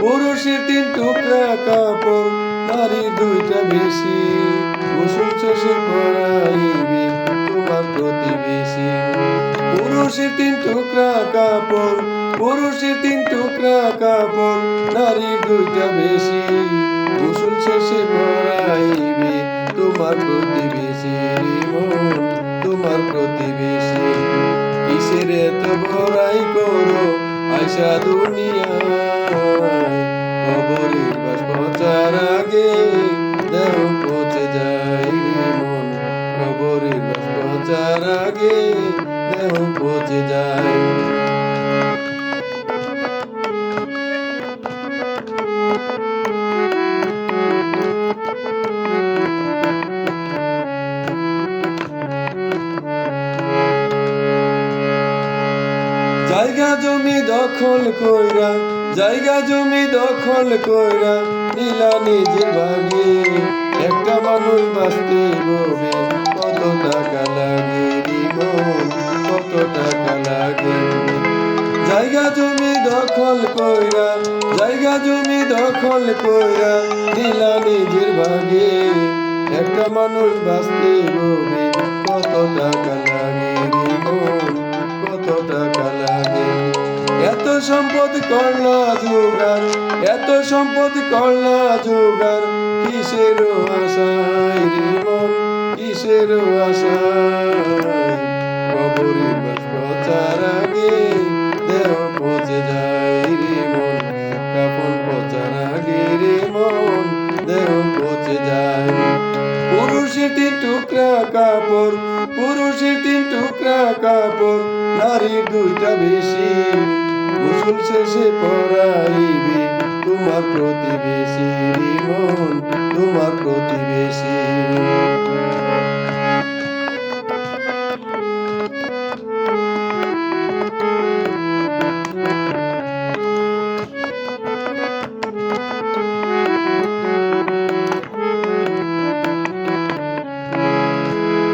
পুরুষের তিন টুকরা কাপড় নারীর দুইটা বেশি। গোসল শেষে পরাইবে তোমার প্রতিবেশী। পুরুষের তিন টুকরা কাপড়, পুরুষের তিন টুকরা কাপড় নারীর দুইটা বেশি। গোসল শেষে পরাইবে তোমার প্রতিবেশী। তোমার প্রতিবেশী। কিসের এত বড়াই করো আয়সা দুনিয়ায় কবরের বাস পচার আগে দেহ পচে যায় রে মন। কবরের বাস পচার জায়গা জমি দখল কইরা জায়গা জমি দখল কইরা নীলা নিজের ভাগে। একটা মানুষ বাঁচতে ববে কত টাকা লাগে কত টাকা লাগে। জায়গা জমি দখল কইরা, জায়গা জমি দখল কইরা নীলা নিজের ভাগে। একটা মানুষ বাঁচতে ববে কত টাকা লাগে কত টাকা লাগে। সম্পদ করলা জোগার এত সম্পদ করলা জোগার কিসের আশায় মন কিসের আশায়? দেহ যায় কাপন পচার দেহ যায়। কাপড়, পুরুষের তিন টুকরা কাপড়, নারীর দুইটা বেশি। গোসল শেষে পরাইবে তোমার প্রতিবেশী মন তোমার প্রতিবেশী।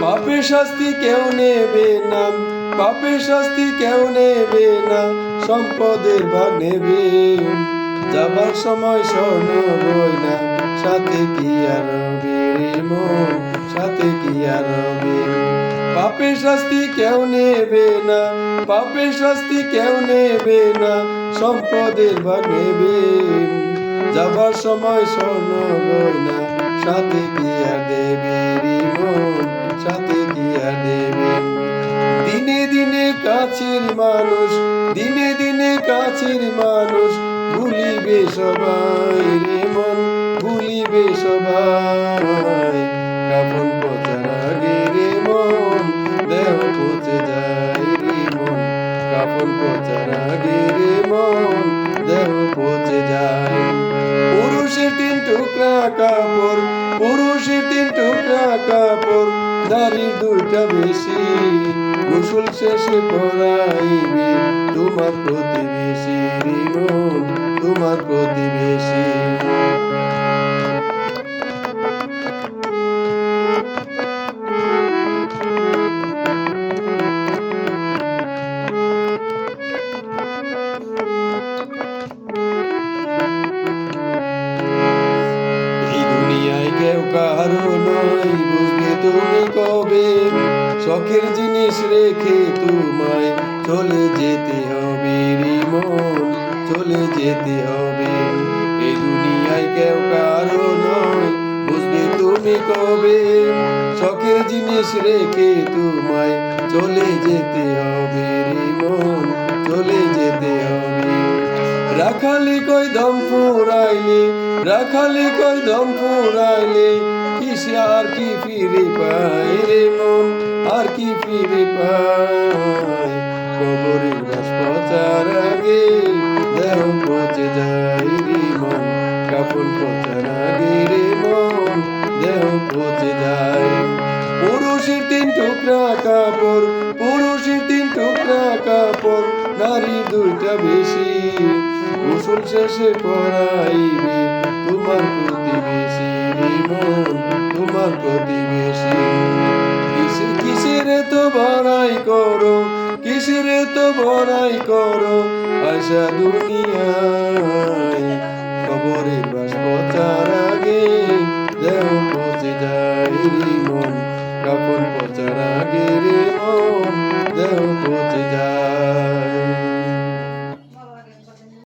পাপের শাস্তি কেউ নেবে না, পাপের শাস্তি কেউ নেবে না। সম্পদের ভাগ নেবে যাবার সময় স্বর্ণ বই না সাথে কি আর সাথে কি আর পাপের শাস্তি কেউ নেবে না, পাপের শাস্তি কেউ নেবে না, সম্পদের ভাগ নেবে যাবার সময় স্বর্ণ বই না সাথে কি আর দেবে সাথে কি আর দেবে? দিনে দিনে কাছের মানুষ দিনে দিনে কাছের মানুষ ভুলিবে সবাই রে মন, ভুলিবে সবাই। কাপন পচার আগে রে মন, দেহ পচে যায় রে মন। কাপন পচার আগে রে মন, দেহ পচে যায়। পুরুষের তিন টুকরা কাপড়, পুরুষের তিন টুকরা কাপড়, নারীর দুইটা বেশি। গোসল শেষে পরাইবে তোমার প্রতিবেশী রে মন তোমার প্রতিবেশী। কারও তুমি কবে? শখের জিনিস রেখে তোমায় চলে যেতে হবে রে মন, চলে যেতে হবে। এই দুনিয়ায় কেউ কারও নয়, বুঝবে তুমি কবে? শখের জিনিস রেখে তোমায় চলে যেতে হবে রে মন, চলে যেতে হবে। রাখালি কই দম ফুরাইলে, রাখালি কই দম ফুরাইলে, কিসে আর কি ফিরে পাই রে মন, আর কি ফিরে বাস পচার আগে দেহ পচে যায় রে মন কাপড় পচার আগে রে মন, দেহ পচে যায় পুরুষের তিন টুকরা কাপড়, পুরুষের তিন টুকরা কাপড়, নারী দুইটা বেশি। গোসল শেষে পরাইবে তোমার প্রতিবেশী মন, তোমার প্রতিবেশী। কিসের কিসেরে তো বড়াই করো? কিসেরে তো বড়াই করো? আশা দুনিয়ায় খবরের বাস পচা